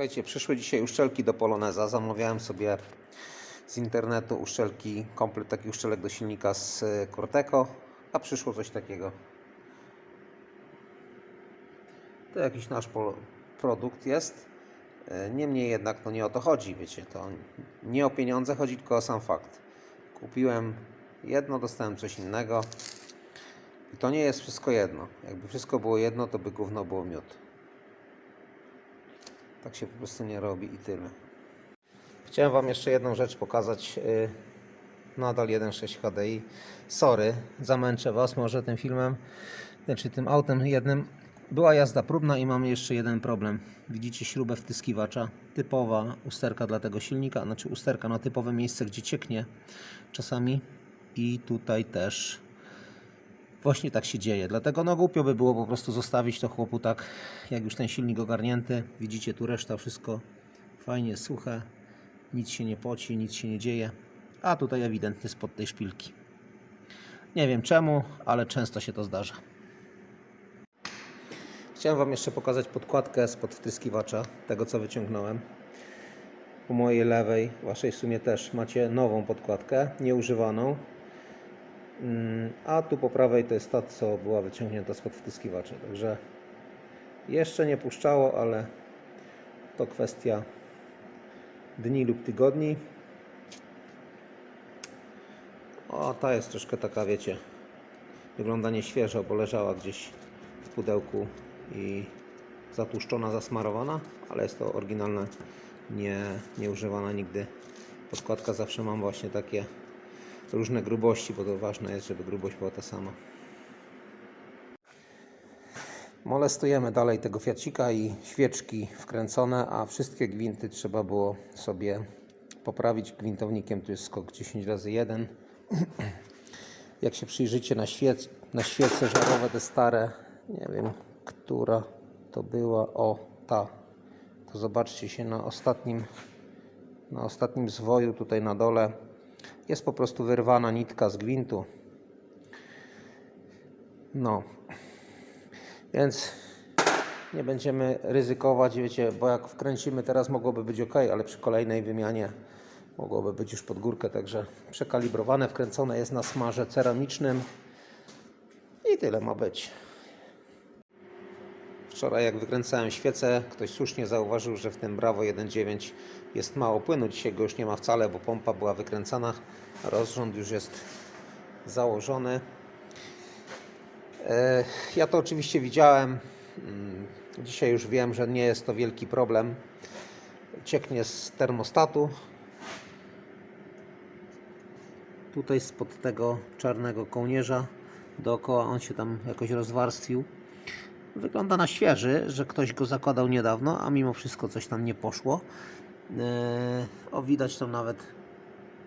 Słuchajcie, przyszły dzisiaj uszczelki do Poloneza. Zamawiałem sobie z internetu uszczelki, komplet taki uszczelek do silnika z e, Corteco, a przyszło coś takiego. To jakiś nasz produkt jest. E, Niemniej jednak to nie o to chodzi, wiecie, to nie o pieniądze chodzi, tylko o sam fakt. Kupiłem jedno, dostałem coś innego. I to nie jest wszystko jedno. Jakby wszystko było jedno, to by gówno było miód. Tak się po prostu nie robi i tyle. Chciałem Wam jeszcze jedną rzecz pokazać. Yy, Nadal 1.6 HDI. Sorry, zamęczę Was może tym filmem, znaczy tym autem jednym. Była jazda próbna i mamy jeszcze jeden problem. Widzicie śrubę wtyskiwacza. Typowa usterka dla tego silnika, znaczy usterka na typowe miejsce, gdzie cieknie czasami. I tutaj też Właśnie tak się dzieje. Dlatego no głupio by było po prostu zostawić to chłopu tak, jak już ten silnik ogarnięty. Widzicie tu reszta, wszystko fajnie suche. Nic się nie poci, nic się nie dzieje. A tutaj ewidentny spod tej szpilki. Nie wiem czemu, ale często się to zdarza. Chciałem Wam jeszcze pokazać podkładkę spod wtryskiwacza, tego co wyciągnąłem. Po mojej lewej, Waszej w sumie też macie nową podkładkę, nieużywaną. A tu po prawej to jest ta, co była wyciągnięta spod wtyskiwacza. Także jeszcze nie puszczało, ale to kwestia dni lub tygodni. O, ta jest troszkę taka, wiecie, wygląda nieświeżo, bo leżała gdzieś w pudełku i zatłuszczona, zasmarowana, ale jest to oryginalna, nie, nieużywana nigdy. Podkładka zawsze mam właśnie takie różne grubości, bo to ważne jest, żeby grubość była ta sama. Molestujemy dalej tego fiacika i świeczki wkręcone, a wszystkie gwinty trzeba było sobie poprawić gwintownikiem. Tu jest skok 10 razy 1. Jak się przyjrzycie na, świec, na świece żarowe, te stare, nie wiem, która to była, o ta, to zobaczcie się na ostatnim, na ostatnim zwoju tutaj na dole jest po prostu wyrwana nitka z gwintu. No. Więc nie będziemy ryzykować, wiecie, bo jak wkręcimy teraz mogłoby być ok, ale przy kolejnej wymianie mogłoby być już pod górkę, także przekalibrowane, wkręcone jest na smarze ceramicznym i tyle ma być. Wczoraj jak wykręcałem świecę, ktoś słusznie zauważył, że w tym Bravo 1.9 jest mało płynu. Dzisiaj go już nie ma wcale, bo pompa była wykręcana. Rozrząd już jest założony. E, Ja to oczywiście widziałem. Mm, Dzisiaj już wiem, że nie jest to wielki problem. Cieknie z termostatu. Tutaj spod tego czarnego kołnierza dookoła on się tam jakoś rozwarstwił. Wygląda na świeży, że ktoś go zakładał niedawno, a mimo wszystko coś tam nie poszło. Eee, o, widać to nawet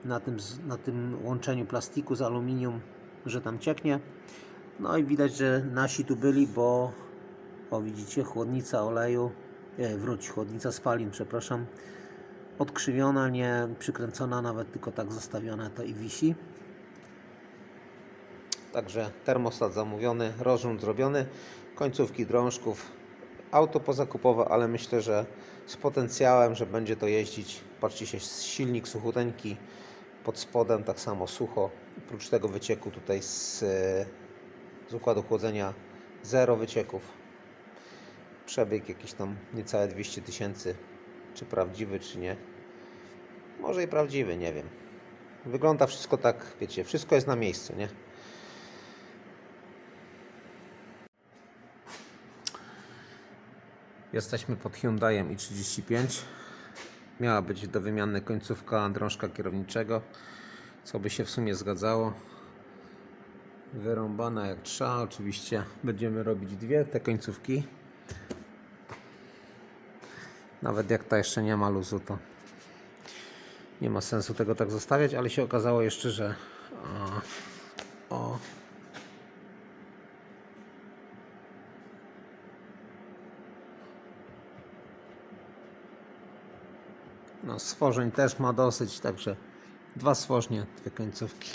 na tym, na tym łączeniu plastiku z aluminium, że tam cieknie. No i widać, że nasi tu byli, bo o widzicie, chłodnica oleju, nie, wróć, chłodnica spalin, przepraszam, odkrzywiona, nie przykręcona, nawet tylko tak zostawiona to i wisi. Także termostat zamówiony, rozrząd zrobiony, końcówki drążków, auto pozakupowe, ale myślę, że z potencjałem, że będzie to jeździć. Patrzcie się, silnik suchuteńki pod spodem, tak samo sucho. Oprócz tego wycieku tutaj z, z układu chłodzenia zero wycieków. Przebieg jakiś tam niecałe 200 tysięcy. Czy prawdziwy, czy nie. Może i prawdziwy, nie wiem. Wygląda wszystko tak, wiecie, wszystko jest na miejscu, nie? Jesteśmy pod Hyundaiem i35. Miała być do wymiany końcówka drążka kierowniczego, co by się w sumie zgadzało. Wyrąbana jak trzeba. Oczywiście będziemy robić dwie te końcówki. Nawet jak ta jeszcze nie ma luzu, to nie ma sensu tego tak zostawiać, ale się okazało jeszcze, że o, o No, stworzeń też ma dosyć, także dwa stworznie, dwie końcówki.